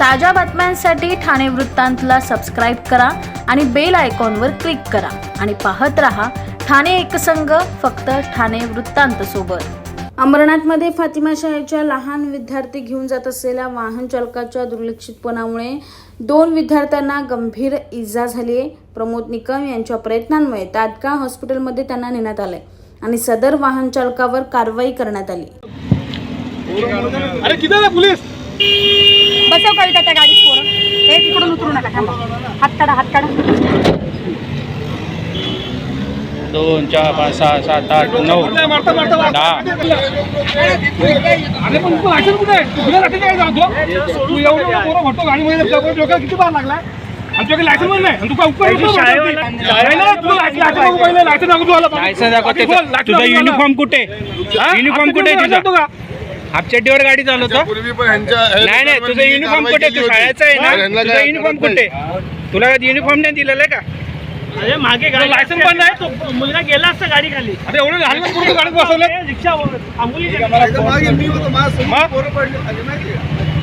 ताज्या बातम्यांसाठी ठाणे वृत्तांतला सबस्क्राईब करा आणि बेल आयकॉनवर क्लिक करा. आणि पाहत रहा ठाणे एकसंघ फक्त ठाणे वृत्तांत सोबत. अमरनाथमध्ये फातिमा शाळेच्या लहान विद्यार्थी घेऊन जात असलेल्या वाहन चालकाच्या दुर्लक्षितपणामुळे दोन विद्यार्थ्यांना गंभीर इजा झाली आहे प्रमोद निकम यांच्या प्रयत्नांमुळे तात्काळ हॉस्पिटलमध्ये त्यांना नेण्यात आलंय आणि सदर वाहन चालकावर कारवाई करण्यात आली अरे किती आहे पोलीस बसव कविता त्या गाडीत पोरं हे तिकडून उतरू नका थांबा. हात काढा हात काढा. दोन चार पाच सहा सात आठ नऊ दहा. आमच्याकडे लायसन पण नाही. आणि तू काय उपकार नाही तुला लायसन पहिले लायसन दाखव तुला लायसन दाखव त्याचा तुझा युनिफॉर्म कुठे? युनिफॉर्म कुठे आहे तुझा? हाफ चड्डीवर गाडी चालवतो? पूर्वी पण ह्यांच्या नाही नाही तुझा युनिफॉर्म कुठे? तू शाळेचा आहे ना? तुझा युनिफॉर्म कुठे? तुला युनिफॉर्म नाही दिलेला आहे का? अरे मागे गाडी लायसन पण नाही तो मुलगा गेला असता गाडी खाली अरे एवढं लहान गाडीत बसवले? रिक्षा थांबवली मागे मी होतो? पोरं पडली खाली माहिती?